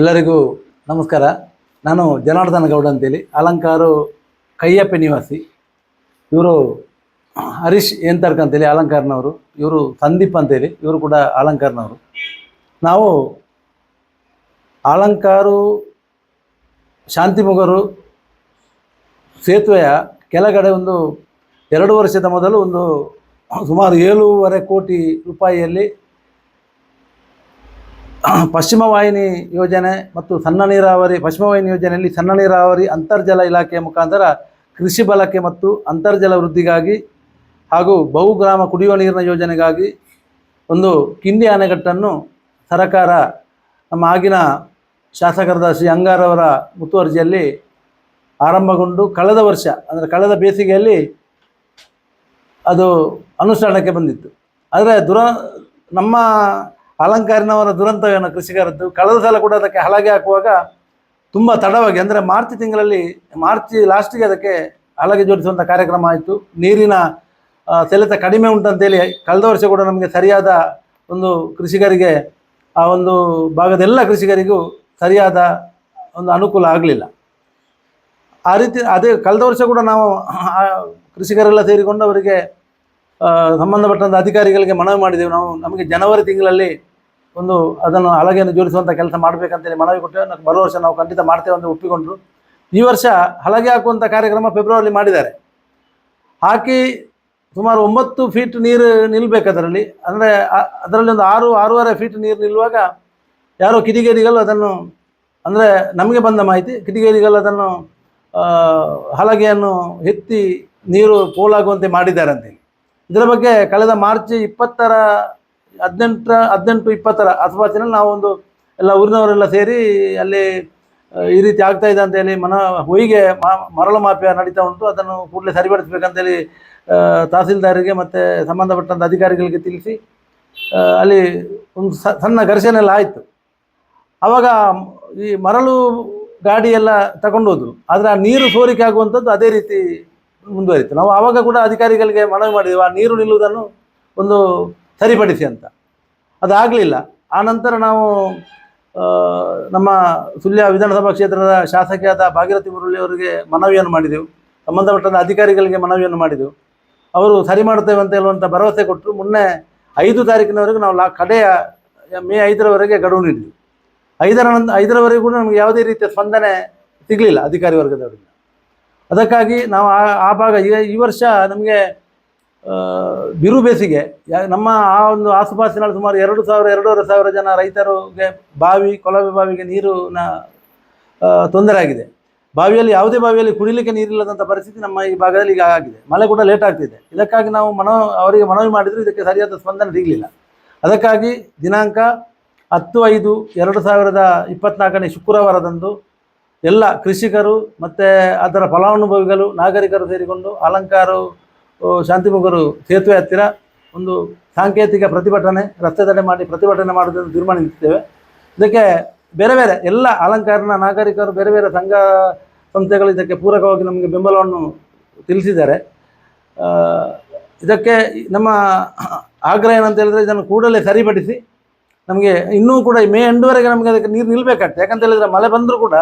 ಎಲ್ಲರಿಗೂ ನಮಸ್ಕಾರ. ನಾನು ಜನಾರ್ದನ ಗೌಡ ಅಂತೇಳಿ, ಅಲಂಕಾರು ಕೈಯಪ್ಪೆ ನಿವಾಸಿ. ಇವರು ಹರೀಶ್ ಏಂತರ್ಕ ಅಂತೇಳಿ, ಅಲಂಕಾರ್ನವರು. ಇವರು ಸಂದೀಪ್ ಅಂತೇಳಿ, ಇವರು ಕೂಡ ಅಲಂಕಾರ್ನವರು. ನಾವು ಅಲಂಕಾರು ಶಾಂತಿಮುಖರು ಸೇತುವೆಯ ಕೆಳಗಡೆ ಒಂದು ಎರಡು ವರ್ಷದ ಮೊದಲು ಒಂದು ಸುಮಾರು ಏಳೂವರೆ ಕೋಟಿ ರೂಪಾಯಿಯಲ್ಲಿ ಪಶ್ಚಿಮ ವಾಹಿನಿ ಯೋಜನೆ ಮತ್ತು ಸಣ್ಣ ನೀರಾವರಿ, ಪಶ್ಚಿಮ ವಾಹಿನಿ ಯೋಜನೆಯಲ್ಲಿ ಸಣ್ಣ ನೀರಾವರಿ, ಅಂತರ್ಜಲ ಇಲಾಖೆಯ ಮುಖಾಂತರ ಕೃಷಿ ಬಳಕೆ ಮತ್ತು ಅಂತರ್ಜಲ ವೃದ್ಧಿಗಾಗಿ ಹಾಗೂ ಬಹುಗ್ರಾಮ ಕುಡಿಯುವ ನೀರಿನ ಯೋಜನೆಗಾಗಿ ಒಂದು ಕಿಂಡಿ ಅಣೆಕಟ್ಟನ್ನು ಸರಕಾರ ನಮ್ಮ ಆಗಿನ ಶಾಸಕರಾದ ಶ್ರೀ ಅಂಗಾರವರ ಮುತುವರ್ಜಿಯಲ್ಲಿ ಆರಂಭಗೊಂಡು ಕಳೆದ ವರ್ಷ, ಅಂದರೆ ಕಳೆದ ಬೇಸಿಗೆಯಲ್ಲಿ ಅದು ಅನುಷ್ಠಾನಕ್ಕೆ ಬಂದಿತ್ತು. ಆದರೆ ದುರ ನಮ್ಮ ಅಲಂಕಾರಿನವರ ದುರಂತವೇನು ಕೃಷಿಕರದ್ದು, ಕಳೆದ ಸಲ ಕೂಡ ಅದಕ್ಕೆ ಹಲಗೆ ಹಾಕುವಾಗ ತುಂಬ ತಡವಾಗಿ, ಅಂದರೆ ಮಾರ್ಚ್ ತಿಂಗಳಲ್ಲಿ, ಮಾರ್ಚ್ ಲಾಸ್ಟಿಗೆ ಅದಕ್ಕೆ ಹಲಗೆ ಜೋಡಿಸುವಂಥ ಕಾರ್ಯಕ್ರಮ ಆಯಿತು. ನೀರಿನ ಸೆಲೆತ ಕಡಿಮೆ ಉಂಟಂತೇಳಿ ಕಳೆದ ವರ್ಷ ಕೂಡ ನಮಗೆ ಸರಿಯಾದ ಒಂದು ಕೃಷಿಕರಿಗೆ, ಆ ಒಂದು ಭಾಗದ ಎಲ್ಲ ಕೃಷಿಕರಿಗೂ ಸರಿಯಾದ ಒಂದು ಅನುಕೂಲ ಆಗಲಿಲ್ಲ. ಆ ರೀತಿ, ಅದೇ ಕಳೆದ ವರ್ಷ ಕೂಡ ನಾವು ಕೃಷಿಕರೆಲ್ಲ ಸೇರಿಕೊಂಡು ಅವರಿಗೆ ಸಂಬಂಧಪಟ್ಟಂಥ ಅಧಿಕಾರಿಗಳಿಗೆ ಮನವಿ ಮಾಡಿದೆವು. ನಾವು ನಮಗೆ ಜನವರಿ ತಿಂಗಳಲ್ಲಿ ಒಂದು ಅದನ್ನು ಹಲಗೆಯನ್ನು ಜೋಡಿಸುವಂಥ ಕೆಲಸ ಮಾಡಬೇಕಂತೇಳಿ ಮನವಿ ಕೊಟ್ಟೆ ನಾವು ಬರೋ ವರ್ಷ ನಾವು ಖಂಡಿತ ಮಾಡ್ತೇವೆ ಅಂತ ಒಪ್ಪಿಕೊಂಡ್ರು. ಈ ವರ್ಷ ಹಲಗೆ ಹಾಕುವಂಥ ಕಾರ್ಯಕ್ರಮ ಫೆಬ್ರವರಿ ಮಾಡಿದ್ದಾರೆ. ಹಾಕಿ ಸುಮಾರು ಒಂಬತ್ತು ಫೀಟ್ ನೀರು ನಿಲ್ಲಬೇಕು ಅದರಲ್ಲಿ. ಅಂದರೆ ಅದರಲ್ಲಿ ಒಂದು ಆರು, ಆರೂವರೆ ಫೀಟ್ ನೀರು ನಿಲ್ಲುವಾಗ ಯಾರೋ ಕಿಡಿಗೇಡಿಗಳು ಅದನ್ನು, ಅಂದರೆ ನಮಗೆ ಬಂದ ಮಾಹಿತಿ, ಕಿಡಿಗೇಡಿಗಳು ಅದನ್ನು ಹಲಗೆಯನ್ನು ಎತ್ತಿ ನೀರು ಪೋಲಾಗುವಂತೆ ಮಾಡಿದ್ದಾರೆ ಅಂತೇಳಿ ಇದರ ಬಗ್ಗೆ ಕಳೆದ ಮಾರ್ಚ್ ಇಪ್ಪತ್ತರ ಹದಿನೆಂಟರ, ಹದಿನೆಂಟು, ಇಪ್ಪತ್ತರ ಅಥವಾ ನಾವು ಒಂದು ಎಲ್ಲ ಊರಿನವರೆಲ್ಲ ಸೇರಿ ಅಲ್ಲಿ ಈ ರೀತಿ ಆಗ್ತಾ ಇದೆ ಅಂತೇಳಿ ಮನ, ಹೊಯ್ಗೆ ಮರಳು ಮಾಫಿಯ ನಡೀತಾ ಉಂಟು. ಅದನ್ನು ಕೂಡಲೇ ಸರಿಪಡಿಸಬೇಕಂತೇಳಿ ತಹಸೀಲ್ದಾರಿಗೆ ಮತ್ತು ಸಂಬಂಧಪಟ್ಟಂಥ ಅಧಿಕಾರಿಗಳಿಗೆ ತಿಳಿಸಿ ಅಲ್ಲಿ ಒಂದು ಸಣ್ಣ ಘರ್ಷಣೆ ಎಲ್ಲ ಆಯಿತು. ಆವಾಗ ಈ ಮರಳು ಗಾಡಿ ಎಲ್ಲ ತಗೊಂಡು ಹೋದರು. ಆದರೆ ಆ ನೀರು ಸೋರಿಕೆ ಆಗುವಂಥದ್ದು ಅದೇ ರೀತಿ ಮುಂದುವರಿತು. ನಾವು ಆವಾಗ ಕೂಡ ಅಧಿಕಾರಿಗಳಿಗೆ ಮನವಿ ಮಾಡಿದೆವು, ಆ ನೀರು ನಿಲ್ಲುವುದನ್ನು ಒಂದು ಸರಿಪಡಿಸಿ ಅಂತ. ಅದಾಗಲಿಲ್ಲ. ಆನಂತರ ನಾವು ನಮ್ಮ ಸುಳ್ಯ ವಿಧಾನಸಭಾ ಕ್ಷೇತ್ರದ ಶಾಸಕಿಯಾದ ಭಾಗೀರಥಿ ಮುರುಳಿ ಅವರಿಗೆ ಮನವಿಯನ್ನು ಮಾಡಿದೆವು. ಸಂಬಂಧಪಟ್ಟಂಥ ಅಧಿಕಾರಿಗಳಿಗೆ ಮನವಿಯನ್ನು ಮಾಡಿದೆವು. ಅವರು ಸರಿ ಮಾಡುತ್ತೇವೆ ಅಂತ ಹೇಳುವಂಥ ಭರವಸೆ ಕೊಟ್ಟರು. ಮೊನ್ನೆ ಐದು ತಾರೀಕಿನವರೆಗೂ ನಾವು ಲಾ, ಕಡೆಯ, ಮೇ ಐದರವರೆಗೆ ಗಡುವು ನೀಡಿದ್ವಿ. ಐದರ ನಂತರ ಐದರವರೆಗೂ ನಮಗೆ ಯಾವುದೇ ರೀತಿಯ ಸ್ಪಂದನೆ ಸಿಗಲಿಲ್ಲ ಅಧಿಕಾರಿ ವರ್ಗದವರಿಂದ. ಅದಕ್ಕಾಗಿ ನಾವು ಆ ಭಾಗ ಈ ವರ್ಷ ನಮಗೆ ಬಿರು ಬೇಸಿಗೆ. ನಮ್ಮ ಆ ಒಂದು ಆಸುಪಾಸಿನಲ್ಲಿ ಸುಮಾರು ಎರಡು ಸಾವಿರ, ಎರಡೂವರೆ ಸಾವಿರ ಜನ ರೈತರಿಗೆ ಬಾವಿ, ಕೊಳವೆ ಬಾವಿಗೆ ನೀರಿನ ತೊಂದರೆ ಆಗಿದೆ. ಬಾವಿಯಲ್ಲಿ, ಯಾವುದೇ ಬಾವಿಯಲ್ಲಿ ಕುಡಿಲಿಕ್ಕೆ ನೀರಿಲ್ಲದಂಥ ಪರಿಸ್ಥಿತಿ ನಮ್ಮ ಈ ಭಾಗದಲ್ಲಿ ಈಗ ಆಗಿದೆ. ಮಳೆ ಕೂಡ ಲೇಟ್ ಆಗ್ತಿದೆ. ಇದಕ್ಕಾಗಿ ನಾವು ಮನೋ, ಅವರಿಗೆ ಮನವಿ ಮಾಡಿದರೂ ಇದಕ್ಕೆ ಸರಿಯಾದ ಸ್ಪಂದನೆ ಸಿಗಲಿಲ್ಲ. ಅದಕ್ಕಾಗಿ ದಿನಾಂಕ ಹತ್ತು, ಐದು, ಎರಡು ಸಾವಿರದ ಇಪ್ಪತ್ನಾಲ್ಕನೇ ಶುಕ್ರವಾರದಂದು ಎಲ್ಲ ಕೃಷಿಕರು ಮತ್ತು ಅದರ ಫಲಾನುಭವಿಗಳು, ನಾಗರಿಕರು ಸೇರಿಕೊಂಡು ಅಲಂಕಾರು ಆ, ಶಾಂತಿಮುಗರು ಸೇತುವೆ ಹತ್ತಿರ ಒಂದು ಸಾಂಕೇತಿಕ ಪ್ರತಿಭಟನೆ ರಸ್ತೆ ಮಾಡಿ ಪ್ರತಿಭಟನೆ ಮಾಡುವುದನ್ನು ತೀರ್ಮಾನಿಸಿದ್ದೇವೆ ಇದಕ್ಕೆ ಬೇರೆ ಬೇರೆ ಎಲ್ಲ ಅಲಂಕಾರನ ನಾಗರಿಕರು ಬೇರೆ ಬೇರೆ ಸಂಘ ಸಂಸ್ಥೆಗಳು ಇದಕ್ಕೆ ಪೂರಕವಾಗಿ ನಮಗೆ ಬೆಂಬಲವನ್ನು ತಿಳಿಸಿದ್ದಾರೆ. ಇದಕ್ಕೆ ನಮ್ಮ ಆಗ್ರಹ ಏನಂತ ಹೇಳಿದ್ರೆ ಇದನ್ನು ಕೂಡಲೇ ಸರಿಪಡಿಸಿ ನಮಗೆ ಇನ್ನೂ ಕೂಡ ಮೇ ಎಂಡುವರೆಗೆ ನಮಗೆ ಅದಕ್ಕೆ ನೀರು ನಿಲ್ಲಬೇಕಾಗ್ತದೆ ಯಾಕಂತ ಹೇಳಿದ್ರೆ ಮಳೆ ಬಂದರೂ ಕೂಡ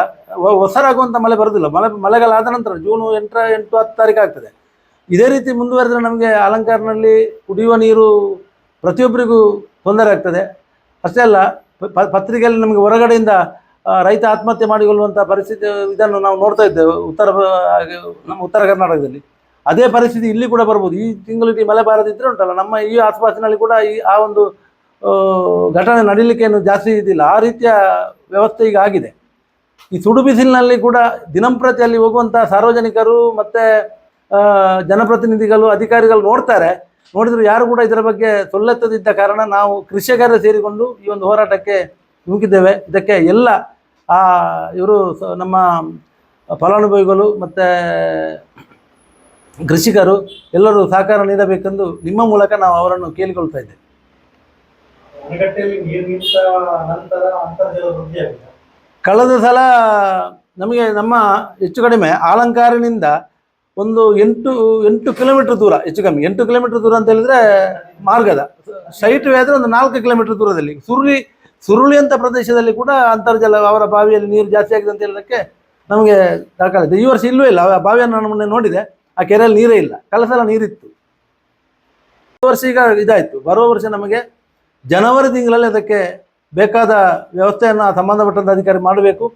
ಹೊಸರಾಗುವಂಥ ಮಳೆ ಬರೋದಿಲ್ಲ. ಮಳೆ ಮಳೆಗಾಲ ಆದ ನಂತರ ಜೂನು ಎಂಟರ ಎಂಟು ಹತ್ತು ತಾರೀಕು ಆಗ್ತದೆ. ಇದೇ ರೀತಿ ಮುಂದುವರೆದ್ರೆ ನಮಗೆ ಅಲಂಕಾರನಲ್ಲಿ ಕುಡಿಯುವ ನೀರು ಪ್ರತಿಯೊಬ್ಬರಿಗೂ ತೊಂದರೆ ಆಗ್ತದೆ. ಅಷ್ಟೇ ಅಲ್ಲ ಪತ್ರಿಕೆಯಲ್ಲಿ ನಮಗೆ ಹೊರಗಡೆಯಿಂದ ರೈತ ಆತ್ಮಹತ್ಯೆ ಮಾಡಿಕೊಳ್ಳುವಂಥ ಪರಿಸ್ಥಿತಿ, ಇದನ್ನು ನಾವು ನೋಡ್ತಾ ಇದ್ದೇವೆ. ಉತ್ತರ ನಮ್ಮ ಉತ್ತರ ಕರ್ನಾಟಕದಲ್ಲಿ. ಅದೇ ಪರಿಸ್ಥಿತಿ ಇಲ್ಲಿ ಕೂಡ ಬರ್ಬೋದು. ಈ ತಿಂಗಳು ಇಡೀ ಮಳೆ ಬಾರದಿದ್ದರೆ ಉಂಟಲ್ಲ, ನಮ್ಮ ಈ ಆಸುಪಾಸಿನಲ್ಲಿ ಕೂಡ ಈ, ಆ ಒಂದು ಘಟನೆ ನಡೀಲಿಕ್ಕೆ ಏನು ಜಾಸ್ತಿ ಇದಿಲ್ಲ. ಆ ರೀತಿಯ ವ್ಯವಸ್ಥೆ ಈಗ ಆಗಿದೆ. ಈ ಸುಡು ಕೂಡ ದಿನಂಪ್ರತಿ ಅಲ್ಲಿ ಹೋಗುವಂಥ ಸಾರ್ವಜನಿಕರು ಮತ್ತು ಜನಪ್ರತಿನಿಧಿಗಳು ಅಧಿಕಾರಿಗಳು ನೋಡ್ತಾರೆ. ನೋಡಿದ್ರು ಯಾರು ಕೂಡ ಇದರ ಬಗ್ಗೆ ಸೊಲ್ಲೆತ್ತದಿದ್ದ ಕಾರಣ ನಾವು ಕೃಷಿಕರ ಸೇರಿಕೊಂಡು ಈ ಒಂದು ಹೋರಾಟಕ್ಕೆ ನುಗ್ಗಿದ್ದೇವೆ ಇದಕ್ಕೆ ಎಲ್ಲ ಆ ಇವರು ನಮ್ಮ ಫಲಾನುಭವಿಗಳು ಮತ್ತು ಕೃಷಿಕರು ಎಲ್ಲರೂ ಸಹಕಾರ ನೀಡಬೇಕೆಂದು ನಿಮ್ಮ ಮೂಲಕ ನಾವು ಅವರನ್ನು ಕೇಳಿಕೊಳ್ತಾ ಇದ್ದೇವೆ. ಕಳೆದ ಸಲ ನಮಗೆ ನಮ್ಮ ಹೆಚ್ಚು ಕಡಿಮೆ ಆಲಂಕಾರಿನಿಂದ ಒಂದು ಎಂಟು ಎಂಟು ಕಿಲೋಮೀಟರ್ ದೂರ, ಹೆಚ್ಚು ಕಮ್ಮಿ. ಎಂಟು ಕಿಲೋಮೀಟರ್ ದೂರ ಅಂತ ಹೇಳಿದ್ರೆ ಮಾರ್ಗದ. ಸೈಟ್ ವೇ ಆದರೆ ಒಂದು ನಾಲ್ಕು ಕಿಲೋಮೀಟರ್ ದೂರದಲ್ಲಿ. ಸುರುಳಿ ಸುರುಳಿ ಅಂತ ಪ್ರದೇಶದಲ್ಲಿ ಕೂಡ ಅಂತರ್ಜಲ, ಅವರ ಬಾವಿಯಲ್ಲಿ ನೀರು ಜಾಸ್ತಿ ಆಗಿದೆ ಅಂತ ಹೇಳೋದಕ್ಕೆ ನಮಗೆ ದಾಖಲಾಗಿದೆ ಈ ವರ್ಷ ಇಲ್ಲವೇ ಇಲ್ಲ. ಬಾವಿಯನ್ನು ನಾನು ನೋಡಿದೆ. ಆ ಕೆರೆಯಲ್ಲಿ ನೀರೇ ಇಲ್ಲ. ಕಲಸಲ ಸಲ ನೀರಿತ್ತು. ಈ ವರ್ಷ ಈಗ ಇದಾಯಿತು. ಬರುವ ವರ್ಷ ನಮಗೆ ಜನವರಿ ತಿಂಗಳಲ್ಲಿ ಅದಕ್ಕೆ ಬೇಕಾದ ವ್ಯವಸ್ಥೆಯನ್ನು ಸಂಬಂಧಪಟ್ಟಂಥ ಅಧಿಕಾರಿ ಮಾಡಬೇಕು.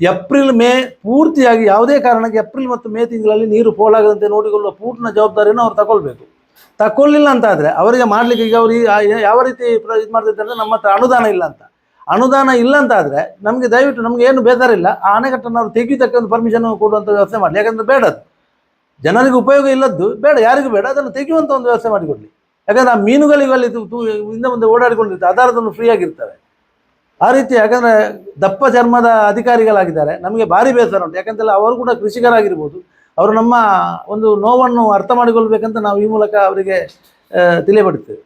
ಏಪ್ರಿಲ್ ಮೇ ಪೂರ್ತಿಯಾಗಿ ಯಾವುದೇ ಕಾರಣಕ್ಕೆ ಏಪ್ರಿಲ್ ಮತ್ತು ಮೇ ತಿಂಗಳಲ್ಲಿ ನೀರು ಪೋಲಾಗದಂತೆ ನೋಡಿಕೊಳ್ಳುವ ಪೂರ್ಣ ಜವಾಬ್ದಾರಿಯನ್ನು ಅವ್ರು ತಗೊಳ್ಬೇಕು. ತಗೊಳ್ಳಿಲ್ಲ ಅಂತ ಆದರೆ ಅವರಿಗೆ ಮಾಡಲಿಕ್ಕೆ ಈಗ ಅವ್ರು ಯಾವ ರೀತಿ ಇದು ಮಾಡ್ತಿದ್ದಾರೆ ಅಂದರೆ ನಮ್ಮ ಹತ್ರ ಅನುದಾನ ಇಲ್ಲ ಅಂತ. ಅನುದಾನ ಇಲ್ಲ ಅಂತ ಆದರೆ ನಮಗೆ ದಯವಿಟ್ಟು ನಮಗೆ ಏನು ಬೇಜಾರಿಲ್ಲ ಆ ಅಣೆಕಟ್ಟನ್ನು ಅವರು ತೆಗಿತಕ್ಕ ಒಂದು ಪರ್ಮಿಷನ್ ಕೊಡುವಂಥ ವ್ಯವಸ್ಥೆ ಮಾಡಲಿ. ಯಾಕಂದರೆ ಬೇಡ ಅದು. ಜನರಿಗೆ ಉಪಯೋಗ ಇಲ್ಲದ್ದು ಬೇಡ, ಯಾರಿಗೂ ಬೇಡ, ಅದನ್ನು ತೆಗೆಯುವಂಥ ಒಂದು ವ್ಯವಸ್ಥೆ ಮಾಡಿಕೊಡಲಿ. ಯಾಕಂದರೆ ಆ ಮೀನುಗಳಿಗೂ ಅಲ್ಲಿ ಹಿಂದೆ ಮುಂದೆ ಓಡಾಡಿಕೊಂಡಿರ್ತವೆ ಆಧಾರದಲ್ಲಿ ಫ್ರೀ ಆಗಿರ್ತವೆ. ಆ ರೀತಿ ಯಾಕಂದರೆ ದಪ್ಪ ಚರ್ಮದ ಅಧಿಕಾರಿಗಳಾಗಿದ್ದಾರೆ. ನಮಗೆ ಭಾರಿ ಬೇಸರ ಉಂಟು. ಯಾಕಂತೇಳಿ ಅವರು ಕೂಡ ಕೃಷಿಕರಾಗಿರ್ಬೋದು. ಅವರು ನಮ್ಮ ಒಂದು ನೋವನ್ನು ಅರ್ಥ ಮಾಡಿಕೊಳ್ಬೇಕಂತ ನಾವು ಈ ಮೂಲಕ ಅವರಿಗೆ ಆ, ತಿಳಿಯಪಡುತ್ತೇವೆ